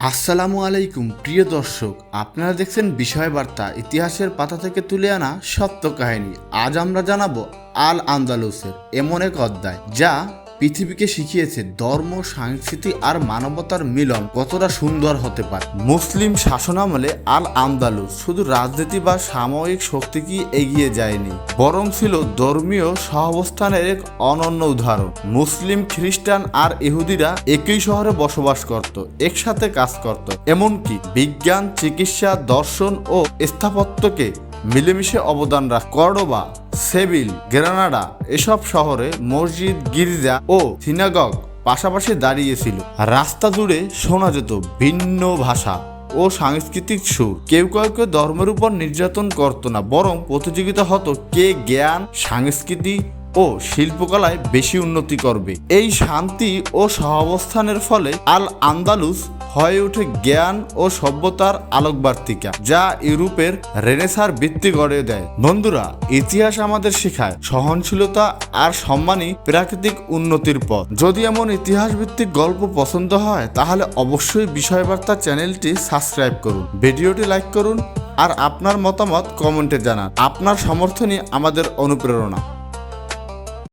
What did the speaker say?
আসসালামু আলাইকুম, প্রিয় দর্শক। আপনারা দেখছেন বিষয় বার্তা ইতিহাসের পাতা থেকে তুলে আনা সত্য কাহিনী। আজ আমরা জানাব আল আন্দালুসের এমন এক অধ্যায়, যা পৃথিবীকে শিখিয়েছে ধর্ম, সংস্কৃতি আর মানবতার মিলন কতটা সুন্দর হতে পারে। মুসলিম শাসনামলে আল আন্দালুস শুধু রাজনীতি বা সাময়িক শক্তিকে এগিয়ে যায়নি, বরং ছিল ধর্মীয় সহাবস্থানের এক অনন্য উদাহরণ। মুসলিম, খ্রিস্টান আর ইহুদিরা একই শহরে বসবাস করত, একসাথে কাজ করত, এমনকি বিজ্ঞান, চিকিৎসা, দর্শন ও স্থাপত্যকে মিলেমিশে অবদান রাখ কর্ডোবা সেভিল গ্রানাডা এসব শহরে মসজিদ, গির্জা ও সিনাগগ পাশাপাশি দাঁড়িয়েছিল রাস্তা জুড়ে শোনা যেত ভিন্ন ভাষা ও সাংস্কৃতিক সুর। কেউ কেউ কেউ ধর্মের উপর নির্যাতন করতো না, বরং প্রতিযোগিতা হতো কে জ্ঞান, সংস্কৃতি ও শিল্পকলায় বেশি উন্নতি করবে। এই শান্তি ও সহাবস্থানের ফলে আল আন্দালুস হয়ে ওঠে জ্ঞান ও সভ্যতার আলোকবার্তিকা, যা ইউরোপের রেনেসার ভিত্তি গড়ে দেয়। বন্ধুরা, ইতিহাস আমাদের শেখায় সহনশীলতা আর সম্মানই প্রাকৃতিক উন্নতির পথ। যদি এমন ইতিহাস ভিত্তিক গল্প পছন্দ হয়, তাহলে অবশ্যই বিষয়বার্তা চ্যানেলটি সাবস্ক্রাইব করুন, ভিডিওটি লাইক করুন, আর আপনার মতামত কমেন্টে জানান। আপনার সমর্থনই আমাদের অনুপ্রেরণা।